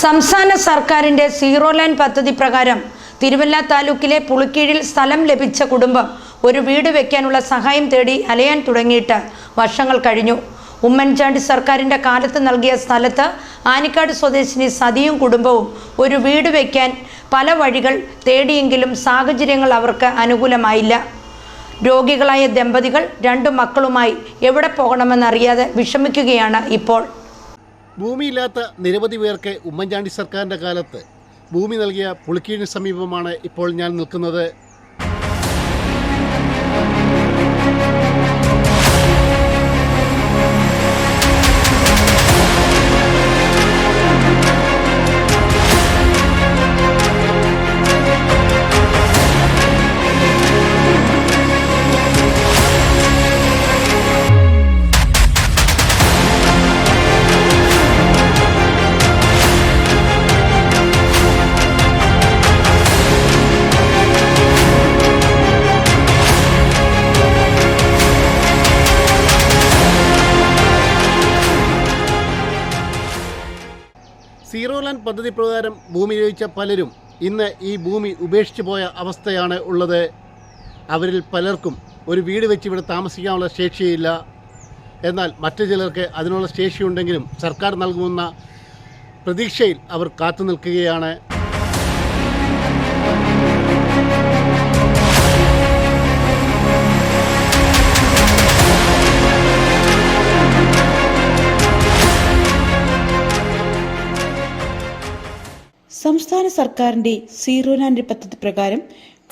സംസ്ഥാന സർക്കാരിന്റെ zero line പദ്ധതി പ്രകാരം തിരുവല്ല താലൂക്കിലെ പുളിക്കീഴിൽ സ്ഥലം ലഭിച്ച കുടുംബം ഒരു വീട് വെക്കാനുള്ള സഹായം തേടി അലയാൻ തുടങ്ങിയിട്ട് വർഷങ്ങൾ കഴിഞ്ഞു. ഉമ്മൻചാണ്ടി സർക്കാരിന്റെ കാലത്ത് നൽകിയ സ്ഥലത്ത് ആനിക്കാട് സ്വദേശിനി സതിയും കുടുംബവും ഒരു വീട് വെക്കാൻ പല വഴികൾ തേടിയെങ്കിലും സാഹചര്യങ്ങൾ അവർക്ക് അനുകൂലമായില്ല. രോഗികളായ ദമ്പതികൾ രണ്ടു മക്കളുമായി എവിടെ പോകണമെന്നറിയാതെ വിഷമിക്കുകയാണ് ഇപ്പോൾ. ഭൂമിയില്ലാത്ത നിരവധി പേർക്ക് ഉമ്മൻചാണ്ടി സർക്കാരിന്റെ കാലത്ത് ഭൂമി നൽകിയ പുളിക്കീഴിന് സമീപമാണ് ഇപ്പോൾ ഞാൻ നിൽക്കുന്നത്. സീറോ ലാൻഡ് പദ്ധതി പ്രകാരം ഭൂമി ലഭിച്ച പലരും ഇന്ന് ഈ ഭൂമി ഉപേക്ഷിച്ചു പോയ അവസ്ഥയാണ് ഉള്ളത്. അവരിൽ പലർക്കും ഒരു വീട് വെച്ച് ഇവിടെ താമസിക്കാനുള്ള ശേഷിയില്ല. എന്നാൽ മറ്റു ചിലർക്ക് അതിനുള്ള ശേഷിയുണ്ടെങ്കിലും സർക്കാർ നൽകുന്ന പ്രതീക്ഷയിൽ അവർ കാത്തു നിൽക്കുകയാണ്. സർക്കാരിന്റെ സീറോ ലാൻഡ് പദ്ധതി പ്രകാരം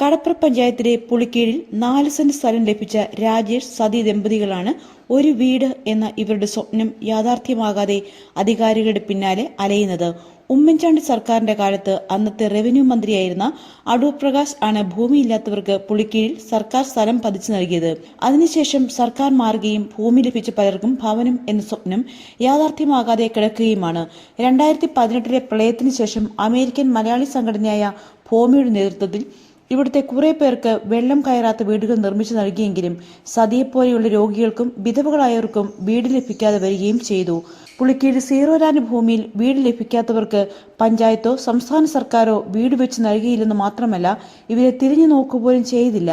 കടപ്ര പഞ്ചായത്തിലെ പുളിക്കീഴിൽ നാല് സെന്റ് സ്ഥലം ലഭിച്ച രാജേഷ് സതി ദമ്പതികളാണ് ഒരു വീട് എന്ന ഇവരുടെ സ്വപ്നം യാഥാർത്ഥ്യമാകാതെ അധികാരികളുടെ പിന്നാലെ അലയുന്നത്. ഉമ്മൻചാണ്ടി സർക്കാരിന്റെ കാലത്ത് അന്നത്തെ റവന്യൂ മന്ത്രിയായിരുന്ന അടൂർ പ്രകാശ് ആണ് ഭൂമിയില്ലാത്തവർക്ക് പുളിക്കീഴിൽ സർക്കാർ സ്ഥലം പതിച്ചു നൽകിയത്. അതിനുശേഷം സർക്കാർ മാറുകയും ഭൂമി ലഭിച്ച പലർക്കും ഭവനം എന്ന സ്വപ്നം യാഥാർത്ഥ്യമാകാതെ കിടക്കുകയുമാണ്. രണ്ടായിരത്തി പതിനെട്ടിലെ പ്രളയത്തിന് ശേഷം അമേരിക്കൻ മലയാളി സംഘടനയായ ഭൂമിയുടെ നേതൃത്വത്തിൽ ഇവിടുത്തെ കുറെ പേർക്ക് വെള്ളം കയറാത്ത വീടുകൾ നിർമ്മിച്ചു നൽകിയെങ്കിലും സതിയെപ്പോലെയുള്ള രോഗികൾക്കും വിധവകളായവർക്കും വീട് ലഭിക്കാതെ വരികയും ചെയ്തു. പുളിക്കീട് സീറോ ലാൻഡ് ഭൂമിയിൽ വീട് ലഭിക്കാത്തവർക്ക് പഞ്ചായത്തോ സംസ്ഥാന സർക്കാരോ വീട് വെച്ച് നൽകിയില്ലെന്ന് മാത്രമല്ല ഇവരെ തിരിഞ്ഞു നോക്കുപോലും ചെയ്തില്ല.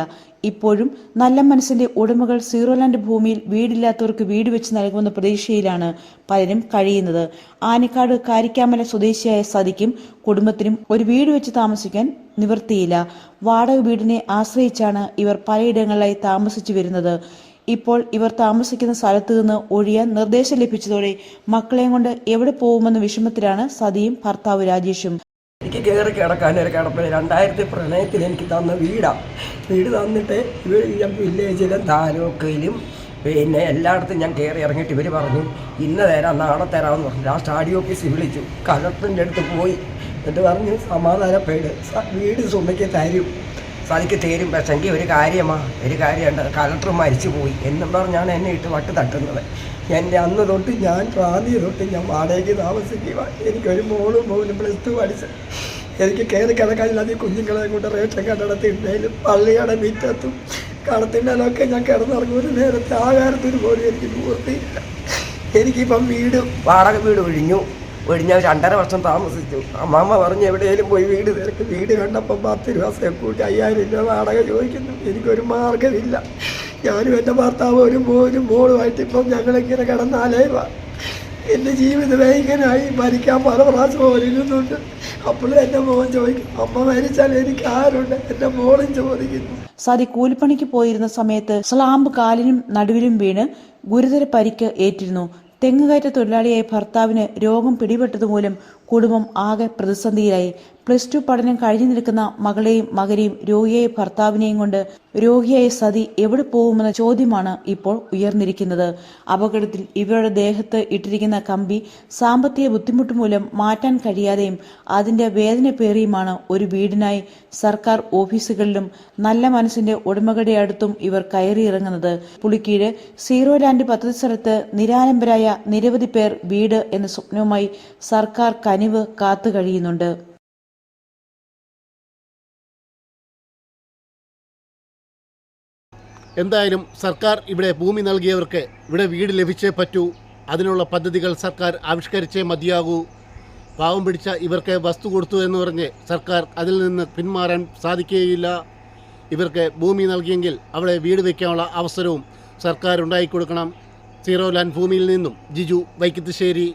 ഇപ്പോഴും നല്ല മനസ്സിന്റെ ഉടമകൾ സീറോ ലാൻഡ് ഭൂമിയിൽ വീടില്ലാത്തവർക്ക് വീട് വെച്ച് നൽകുമെന്ന പ്രതീക്ഷയിലാണ് പലരും കഴിയുന്നത്. ആനിക്കാട് കാരിക്കാമല സ്വദേശിയായ സതിക്കും കുടുംബത്തിനും ഒരു വീട് വെച്ച് താമസിക്കാൻ നിവൃത്തിയില്ല. വാടക വീടിനെ ആശ്രയിച്ചാണ് ഇവർ പലയിടങ്ങളിലായി താമസിച്ചു വരുന്നത്. ഇപ്പോൾ ഇവർ താമസിക്കുന്ന സ്ഥലത്തു നിന്ന് ഒഴിയാൻ നിർദ്ദേശം ലഭിച്ചതോടെ മക്കളെയും കൊണ്ട് എവിടെ പോകുമെന്ന വിഷമത്തിലാണ് സതിയും ഭർത്താവ് രാജേഷും. എനിക്ക് കയറി കിടക്കാൻ ഒരു കിടപ്പില്ല രണ്ടായിരത്തി പ്രണയത്തിൽ എനിക്ക് തന്ന വീടാണ് വീട് തന്നിട്ട് ഇവർ വില്ലേജിലും താലൂക്കയിലും പിന്നെ എല്ലായിടത്തും ഞാൻ കയറി ഇറങ്ങിയിട്ട് ഇവർ പറഞ്ഞു ഇന്ന് തരാം നാളെ തരാമെന്ന് പറഞ്ഞു. ലാസ്റ്റ് ഡി ഓഫീസിൽ വിളിച്ചു. കലക്ടറിന്റെ അടുത്ത് പോയി. എന്നിട്ട് പറഞ്ഞു സമാധാനപ്പെട്. വീട് സുമയ്ക്ക് തരും. സതിക്ക് തീരും. പക്ഷെങ്കിൽ ഒരു കാര്യമാ ഒരു കാര്യമുണ്ട് കലക്ടർ മരിച്ചു പോയി എന്നും പറഞ്ഞാണ് എന്നെ ഇട്ട് വട്ട് തട്ടുന്നത്. എന്റെ അന്ന് തൊട്ട് ഞാൻ പ്രാന്തി തൊട്ട് ഞാൻ വാടകയ്ക്ക് താമസിക്കുക. എനിക്കൊരു മോളും മോനും പ്ലസ് ടു പഠിച്ച് എനിക്ക് കയറി കിടക്കാനില്ലാതെ കുഞ്ഞുങ്ങളെ കൊണ്ട് റേഷൻ കടത്തിണ്ടേലും പള്ളിയുടെ മിറ്റത്തും കടത്തിണ്ടേലൊക്കെ ഞാൻ കിടന്നിറങ്ങും. ഒരു നേരത്തെ ആകാരത്തിന് പോലും എനിക്ക് പൂർത്തിയില്ല. എനിക്കിപ്പം വീട് വാടക വീട് ഒഴിഞ്ഞു ഒഴിഞ്ഞ രണ്ടര വർഷം താമസിച്ചു. അമ്മാമ്മ പറഞ്ഞ് എവിടെയെങ്കിലും പോയി വീട് തിരക്ക്. വീട് കണ്ടപ്പോൾ പത്ത് രൂപ സെക്കൂട്ടി അയ്യായിരം രൂപ വാടക ചോദിക്കുന്നു. എനിക്കൊരു മാർഗമില്ല ഞാനും എന്റെ ഭർത്താവ് ഒരു മോനും മോളുമായിട്ട് ഇപ്പം ഞങ്ങളിങ്ങനെ കിടന്നാലേവ എന്റെ ജീവിതം ഭയങ്കരമായി മരിക്കാൻ പല പ്രാവശ്യം ഒരുങ്ങുന്നുണ്ട്. അപ്പോഴും എന്റെ മോൻ ചോദിക്കും അമ്മ മരിച്ചാൽ എനിക്ക് ആരുണ്ട്? എന്റെ മോളും ചോദിക്കുന്നു. സതി കൂലിപ്പണിക്ക് പോയിരുന്ന സമയത്ത് സ്ലാമ്പ് കാലിനും നടുവിലും വീണ് ഗുരുതര പരിക്ക് ഏറ്റിരുന്നു. തെങ്ങുകയറ്റ തൊഴിലാളിയായ ഭർത്താവിന് രോഗം പിടിപെട്ടതുമൂലം കുടുംബം ആകെ പ്രതിസന്ധിയിലായി. പ്ലസ് ടു പഠനം കഴിഞ്ഞു നിൽക്കുന്ന മകളെയും മകനെയും രോഗിയായ ഭർത്താവിനെയും കൊണ്ട് രോഗിയായ സതി എവിടെ പോകുമെന്ന ചോദ്യമാണ് ഇപ്പോൾ ഉയർന്നിരിക്കുന്നത്. അപകടത്തിൽ ഇവരുടെ ദേഹത്ത് ഇട്ടിരിക്കുന്ന കമ്പി സാമ്പത്തിക ബുദ്ധിമുട്ട് മൂലം മാറ്റാൻ കഴിയാതെയും അതിന്റെ വേദന പേറിയുമാണ് ഒരു വീടിനായി സർക്കാർ ഓഫീസുകളിലും നല്ല മനസ്സിന്റെ ഉടമകളുടെ അടുത്തും ഇവർ കയറിയിറങ്ങുന്നത്. പുളിക്കീഴ് സീറോ ലാൻഡ് പദ്ധതി സ്ഥലത്ത് നിരാലംബരായ നിരവധി പേർ വീട് എന്ന സ്വപ്നവുമായി സർക്കാർ കനിവ് കാത്തു കഴിയുന്നുണ്ട്. എന്തായാലും സർക്കാർ ഇവിടെ ഭൂമി നൽകിയവർക്ക് ഇവിടെ വീട് ലഭിച്ചേ പറ്റൂ. അതിനുള്ള പദ്ധതികൾ സർക്കാർ ആവിഷ്കരിച്ചേ മതിയാകൂ. പാവം പിടിച്ച ഇവർക്ക് വസ്തു കൊടുത്തു എന്ന് പറഞ്ഞ് സർക്കാർ അതിൽ നിന്ന് പിന്മാറാൻ സാധിക്കുകയില്ല. ഇവർക്ക് ഭൂമി നൽകിയെങ്കിൽ അവിടെ വീട് വയ്ക്കാനുള്ള അവസരവും സർക്കാർ ഉണ്ടായിക്കൊടുക്കണം സീറോ ലാൻഡ് ഭൂമിയിൽ നിന്നും ജിജു വൈക്കത്തുശ്ശേരി.